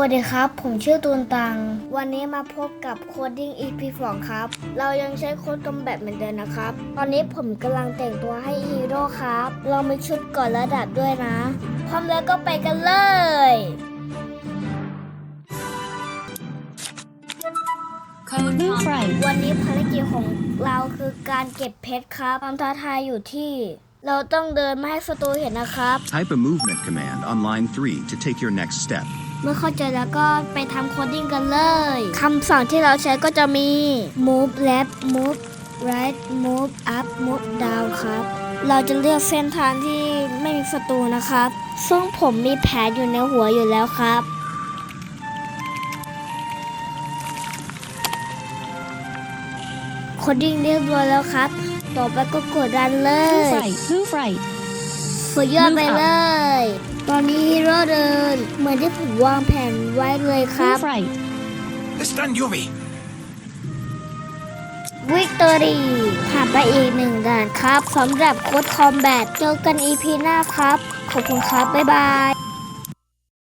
วัสดีครับ ผมชื่อตูนตัง วันนี้มาพบกับโคดดิ้ง EP 2ครับ เรายังใช้โค้ดกำแบบเหมือนเดิมนะครับ ตอนนี้ผมกำลังแต่งตัวให้ฮีโร่ครับ เรามีชุดก่อนระดับด้วยนะ พร้อมแล้วก็ไปกันเลย Code Move Combo. right. วันนี้ภารกิจของเราคือการเก็บเพชรครับความท้าทายอยู่ที่เราต้องเดินไม่ให้ศัตรูเห็นนะครับ Type a movement command on line 3 to take your next step. เมื่อเข้าใจแล้วก็ไปทำโคดดิ้งกันเลยคำสั่งที่เราใช้ก็จะมี move left move right move up move down ครับ เราจะเลือกเส้นทางที่ไม่มีศัตรูนะครับ ซึ่งผมมีแผนอยู่ในหัวอยู่แล้วครับโคดดิ้งเรียบร้อยแล้วครับ ต่อไปก็กดดันเล Move ย right. Move right. สุดยอดไปเลย ตอนนี้ฮีโร่เดิน เหมือนที่ผมวางแผนไว้เลยครับ Move right. Stan Yumi! วิกตอรีผ่านไปอีกหนึ่งด่านครับสำหรับโค้ดคอมแบทเจอกันอีพีหน้าครับ ขอบคุณครับ บ๊ายบาย